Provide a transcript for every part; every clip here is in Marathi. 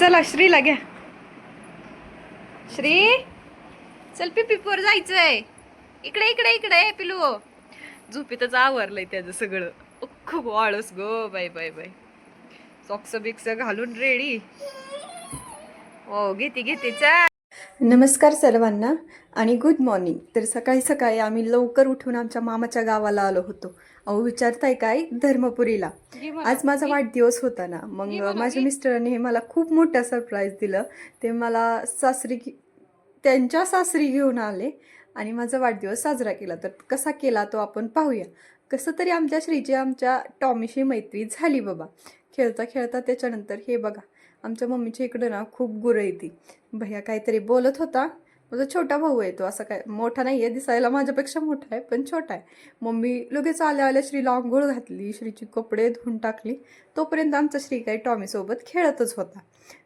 चला श्रीला घ्या. श्री चल पिपीपोर जायचंय. इकडे इकडे इकडे पिलू. झोपेतच आवरलंय त्याचं सगळं. खूप वाळस go bye bye bye socks बिक्स घालून रेडी हो घेते घेते चा नमस्कार सर्वांना आणि गुड मॉर्निंग तर सकाळी सकाळी आम्ही लवकर उठून आमच्या मामाच्या गावाला आलो होतो. अहो विचारताय काय? धर्मपुरीला. आज माझा वाढदिवस होता ना. मग माझ्या मिस्टरांनी हे मला खूप मोठा सरप्राईज दिलं. ते मला सासरी त्यांच्या सासरी घेऊन आले आणि माझा वाढदिवस साजरा केला. तर कसा केला तो आपण पाहूया. कसं तरी आमच्या श्रीची आमच्या टॉमीशी मैत्री झाली बाबा. खेळता खेळता त्याच्यानंतर हे बघा. आमच्या मम्मीच्या इकडं ना खूप गुरं येते. भैया काहीतरी बोलत होता. माझा छोटा भाऊ आहे तो असा काय मोठा नाही आहे दिसायला माझ्यापेक्षा मोठा आहे पण छोटा आहे. मम्मी लगेच आल्या आल्या श्रीला आंघोळ घातली श्रीची कपडे धुवून टाकली. तोपर्यंत आमचा श्री काय टॉमीसोबत खेळतच होता.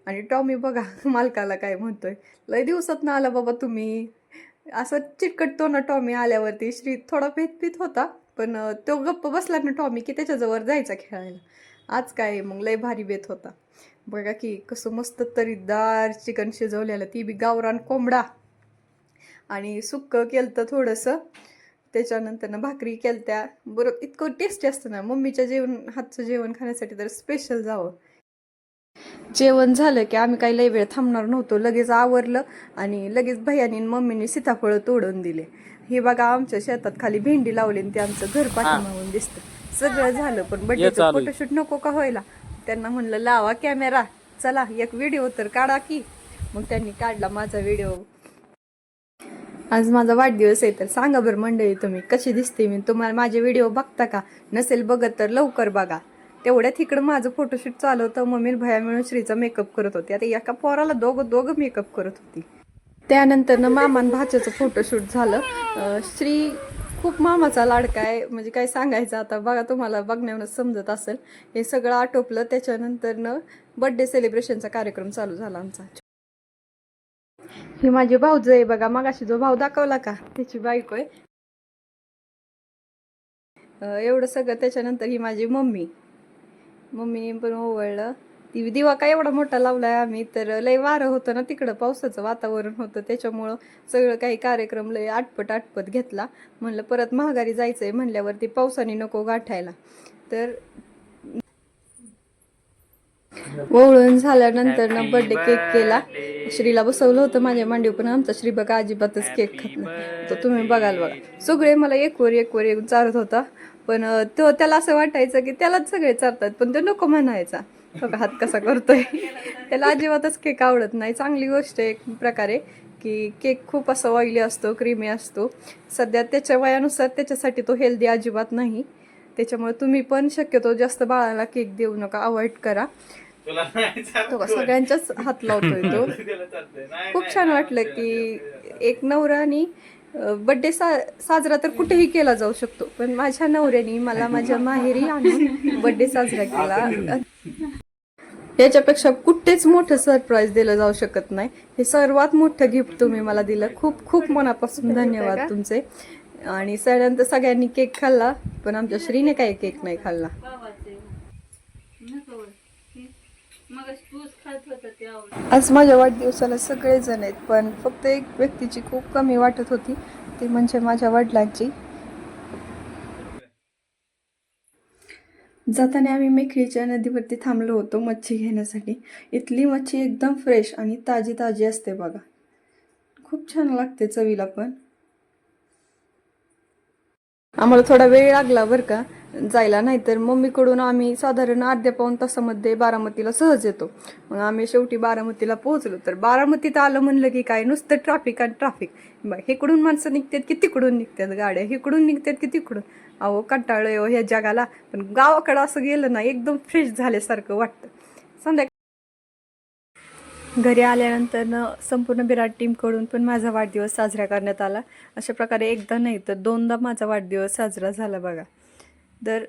आणि टॉमी बघा मालकाला काय म्हणतोय लय दिवसात ना आला बाबा तुम्ही. असं चिटकटतो ना टॉमी आल्यावरती श्री थोडा भीत होता पण तो गप्प बसला ना टॉमी की त्याच्याजवळ जायचा खेळायला. आज काय मग लय भारी बेत होता. बघा की कसं मस्त तरीदार चिकन शिजवलेलं ती बी गावरान कोंबडा. आणि सुक्क केलं थोडंसं. त्याच्यानंतर भाकरी केलत्या. बरं इतकं टेस्टी असतं ना. मम्मीच्या जेवण हातचं जेवण खाण्यासाठी तर स्पेशल जावं. जेवण झालं की आम्ही काही लई वेळ थांबणार नव्हतो. लगेच आवरलं आणि लगेच भैयानी मम्मीने सीताफळं तोडून दिले. हे बघा आमच्या शेतात खाली भेंडी लावली आणि ते आमचं घर पाठीमागून दिसतं. सगळं झालं पण बड्डेचं. फोटोशूट नको का व्हायला? त्यांना म्हणलं लावा कॅमेरा चला एक व्हिडिओ तर काढा की. मग त्यांनी काढला माझा व्हिडिओ आज माझा वाढदिवस आहे तर सांगा बरं मंडळी तुम्ही कशी दिसते मी? तुम्हाला माझे व्हिडिओ बघता का? नसेल बघत तर लवकर बघा. तेवढ्यात इकडं माझं फोटोशूट चालू होतं. मम्मी भया मिळून श्रीचा मेकअप करत होती. आता एका पोराला दोघं दोघं मेकअप करत होती. त्यानंतर ना मामान भाच्याचं फोटोशूट झालं. श्री खूप मामाचा लाडका आहे. म्हणजे काय सांगायचं आता? बघा तुम्हाला बघण्यावरच समजत असेल. हे सगळं आटोपलं. त्याच्यानंतर बड्डे सेलिब्रेशनचा कार्यक्रम चालू झाला आमचा. ही माझी भाऊज आहे बघा. मगाशी जो भाऊ दाखवला का? त्याची बायको आहे. एवढं सगळं त्याच्यानंतर ही माझी मम्मी. मम्मीने पण ओवळलं. ती दिवा काय एवढा मोठा लावलाय आम्ही तर लय वारं होतं ना तिकडं पावसाचं वातावरण होतं. त्याच्यामुळं सगळं काही कार्यक्रम लय आटपट आटपत घेतला. म्हणलं परत महागारी जायचंय म्हणल्यावरती पावसाने नको गाठायला. तर ओवळून झाल्यानंतर ना बर्थडे केक केला. श्रीला बसवलं होतं माझ्या मांडीव पण आमचा श्री बघा अजिबातच केक खात नाही. तर तुम्ही बघाल बघा. सगळे मला एक वर एक वर एक चारत होता. पण तो त्याला असं वाटायचं की त्यालाच सगळे चारतात पण तो नको म्हणायचा. बघा हात कसा करतोय. त्याला अजिबातच केक आवडत नाही. चांगली गोष्ट आहे एक प्रकारे की केक खूप असं ऑइली असतो क्रीमी असतो. सध्या त्याच्या वयानुसार त्याच्यासाठी तो हेल्दी अजिबात नाही. त्याच्यामुळे तुम्ही पण शक्यतो जास्त बाळाला केक देऊ नका. अवॉइड करा. तो सगळ्यांच्याच हात लावतोय तो. खूप छान वाटलं की. एक नवरा आणि बड्डे सा साजरा तर कुठेही केला जाऊ शकतो. पण माझ्या नवऱ्याने मला माझ्या माहेरी आणून बड्डे साजरा केला. याच्यापेक्षा कुठेच मोठं सरप्राईज दिलं जाऊ शकत नाही. हे सर्वात मोठं गिफ्ट तुम्ही मला दिलं. खूप खूप मनापासून धन्यवाद तुमचे. आणि सगळ्यांतर सगळ्यांनी केक खाल्ला पण आमच्या श्रीने काही केक नाही खाल्ला. आज माझ्या वाढदिवसाला सगळे जण आहेत पण फक्त एक व्यक्तीची खूप कमी वाटत होती. ती म्हणजे माझ्या वडिलांची. जाताना आम्ही मेखळीच्या नदीवरती थांबलो होतो मच्छी घेण्यासाठी. इथली मच्छी एकदम फ्रेश आणि ताजी ताजी असते बघा. खूप छान लागते चवीला पण. आम्हाला थोडा वेळ लागला बरं का. जायला नाहीतर मम्मीकडून आम्ही साधारण अर्ध्या पाऊन तासामध्ये बारामतीला सहज येतो. मग आम्ही शेवटी बारामतीला पोहोचलो. तर बारामतीत आलं म्हणलं की काय? नुसतं ट्रॅफिक आणि ट्रॅफिक इकडून माणसं निघतात की तिकडून निघतात गाड्या. इकडून निघतात की तिकडून. अहो कंटाळलं हो ह्या जगाला. पण गावाकडं असं गेलं ना एकदम फ्रेश झाल्यासारखं वाटतं. संध्याकाळ घरी आल्यानंतर संपूर्ण बिराट टीमकडून पण माझा वाढदिवस साजरा करण्यात आला. अशा प्रकारे एकदा नाही तर दोनदा माझा वाढदिवस साजरा झाला बघा. तर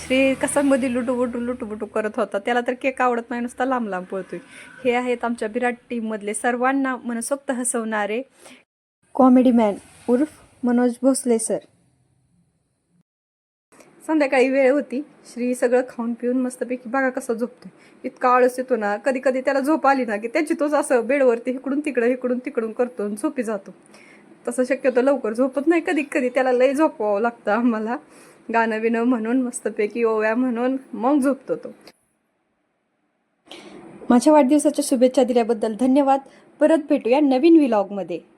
श्री कसामध्ये लुटूबुटू लुटूबुटू करत होता. त्याला तर केक आवडत नाही नुसता लांब लांब पळतोय. हे आहेत आमच्या विराट टीममधले सर्वांना मनसोक्त हसवणारे कॉमेडी मॅन उर्फ मनोज भोसले सर संध्याकाळी वेळ होती. श्री सगळं खाऊन पिऊन मस्तपैकी बघा कसं झोपतोय. इतका आळस येतो ना कधी कधी त्याला झोप आली ना की त्याची तोच असं बेडवरती इकडून तिकडं इकडून तिकडून करतो आणि झोपी जातो. तसं शक्यतो लवकर झोपत नाही. कधी कधी त्याला लय झोपवावं लागतं आम्हाला. गाणं बिणं म्हणून मस्तपैकी ओव्या म्हणून मग झोपतो तो. माझ्या वाढदिवसाच्या शुभेच्छा दिल्याबद्दल धन्यवाद. परत भेटूया नवीन व्लॉगमध्ये